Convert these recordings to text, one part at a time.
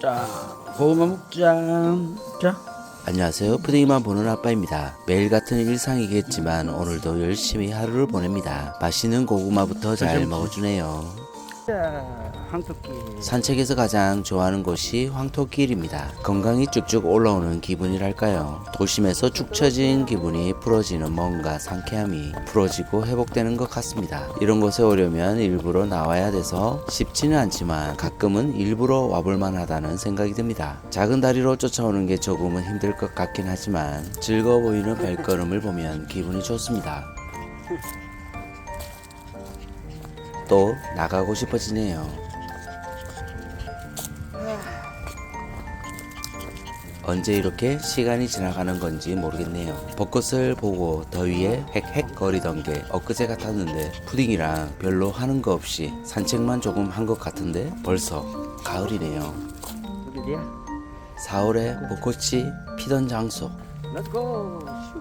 자, 고구마 먹자. 자. 안녕하세요. 푸딩이만 보는 아빠입니다. 매일 같은 일상이겠지만 오늘도 열심히 하루를 보냅니다. 맛있는 고구마부터 잘 먹어주네요. 산책에서 가장 좋아하는 곳이 황토길입니다. 건강이 쭉쭉 올라오는 기분이랄까요. 도심에서 축 처진 기분이 풀어지는 뭔가 상쾌함이 풀어지고 회복되는 것 같습니다. 이런 곳에 오려면 일부러 나와야 돼서 쉽지는 않지만 가끔은 일부러 와볼만 하다는 생각이 듭니다. 작은 다리로 쫓아오는 게 조금은 힘들 것 같긴 하지만 즐거워 보이는 발걸음을 보면 기분이 좋습니다. 또 나가고 싶어지네요. 언제 이렇게 시간이 지나가는 건지 모르겠네요. 벚꽃을 보고 더위에 헥헥 거리던 게 엊그제 같았는데 푸딩이랑 별로 하는 거 없이 산책만 조금 한 것 같은데 벌써 가을이네요. 어디야? 4월에 벚꽃이 피던 장소. Let's go.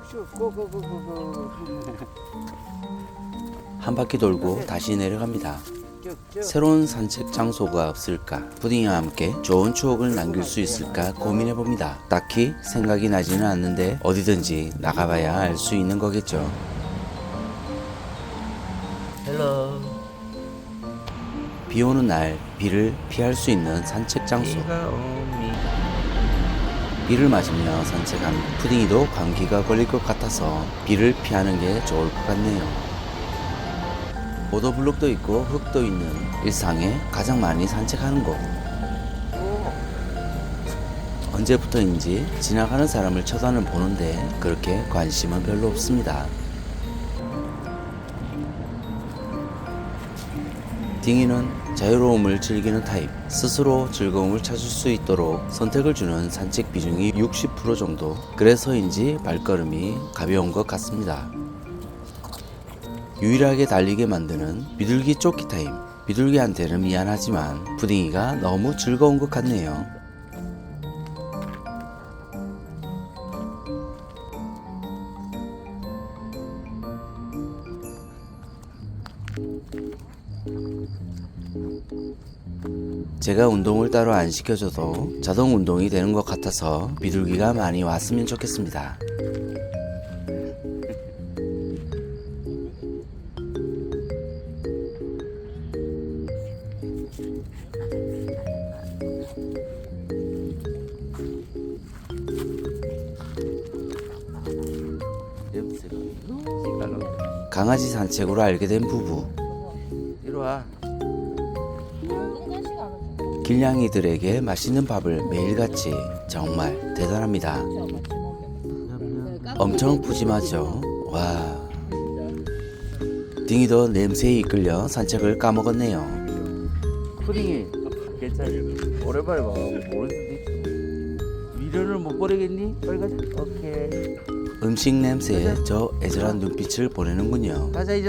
슉슉 고고고고고. 한 바퀴 돌고 다시 내려갑니다. 새로운 산책 장소가 없을까? 푸딩이와 함께 좋은 추억을 남길 수 있을까 고민해 봅니다. 딱히 생각이 나지는 않는데 어디든지 나가봐야 알 수 있는 거겠죠. 헬로. 비 오는 날 비를 피할 수 있는 산책 장소. 비를 맞으며 산책하는 푸딩이도 감기가 걸릴 것 같아서 비를 피하는 게 좋을 것 같네요. 보도블록도 있고 흙도 있는 일상에 가장 많이 산책하는 곳. 언제부터인지 지나가는 사람을 쳐다는 보는데 그렇게 관심은 별로 없습니다. 딩이는 자유로움을 즐기는 타입, 스스로 즐거움을 찾을 수 있도록 선택을 주는 산책 비중이 60% 정도. 그래서인지 발걸음이 가벼운 것 같습니다. 유일하게 달리게 만드는 비둘기 쫓기 타임. 비둘기한테는 미안하지만 푸딩이가 너무 즐거운 것 같네요. 제가 운동을 따로 안 시켜줘도 자동 운동이 되는 것 같아서 비둘기가 많이 왔으면 좋겠습니다. 강아지 산책으로 알게 된 부부. 이리 와. 길냥이들에게 맛있는 밥을 매일같이 정말 대단합니다. 엄청 푸짐하죠. 와. 딩이도 냄새에 이끌려 산책을 까먹었네요. 푸딩이 괜찮아. 오랜만에 봐. 있어. 미련을 못 버리겠니? 빨리 가자. 오케이. 음식 냄새에 저 애절한 눈빛을 보내는군요. 가자 이니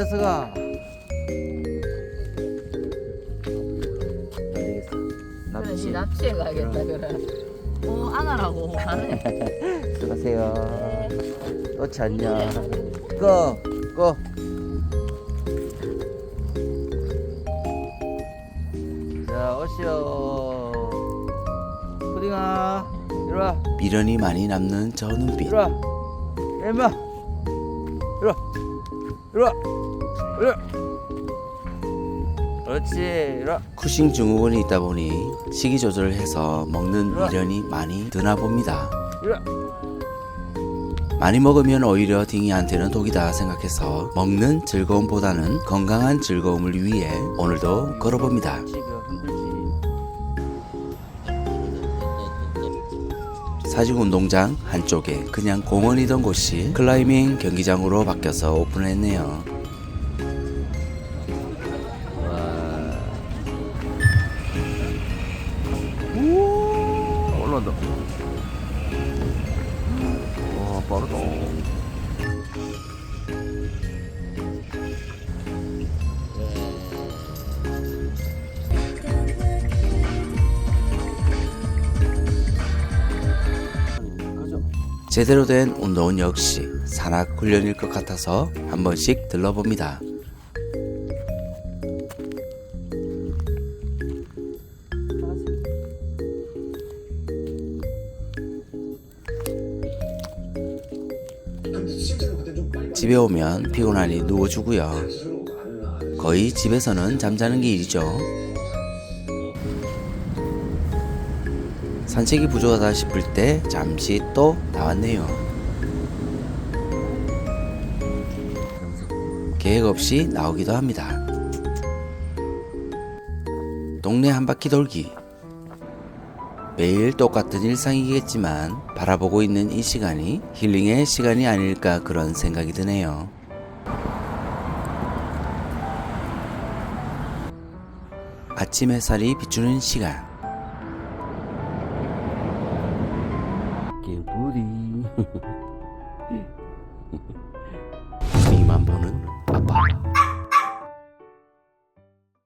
납치. 납치해 가야겠다 그래. 어 안하라고 가네. 들어가세요. 또 잤냐? 꺼, 꺼. 자, 오시오. 푸딩아, 이리 와, 미련이 많이 남는 저 눈빛. 이리 와. 이리 와, 이리 와. 그렇지, 와. 쿠싱 증후군이 있다 보니 식이 조절을 해서 먹는 미련이 많이 드나 봅니다. 와. 많이 먹으면 오히려 딩이한테는 독이다 생각해서 먹는 즐거움보다는 건강한 즐거움을 위해 오늘도 걸어봅니다. 지금 사직 운동장 한쪽에 그냥 공원이던 곳이 클라이밍 경기장으로 바뀌어서 오픈했네요. 제대로 된 운동은 역시 산악훈련일 것 같아서 한 번씩 들러봅니다. 집에 오면 피곤하니 누워주고요. 거의 집에서는 잠자는 게 일이죠. 산책이 부족하다 싶을 때 잠시 또 나왔네요. 계획 없이 나오기도 합니다. 동네 한 바퀴 돌기. 매일 똑같은 일상이겠지만 바라보고 있는 이 시간이 힐링의 시간이 아닐까 그런 생각이 드네요. 아침 햇살이 비추는 시간. Mm-hmm.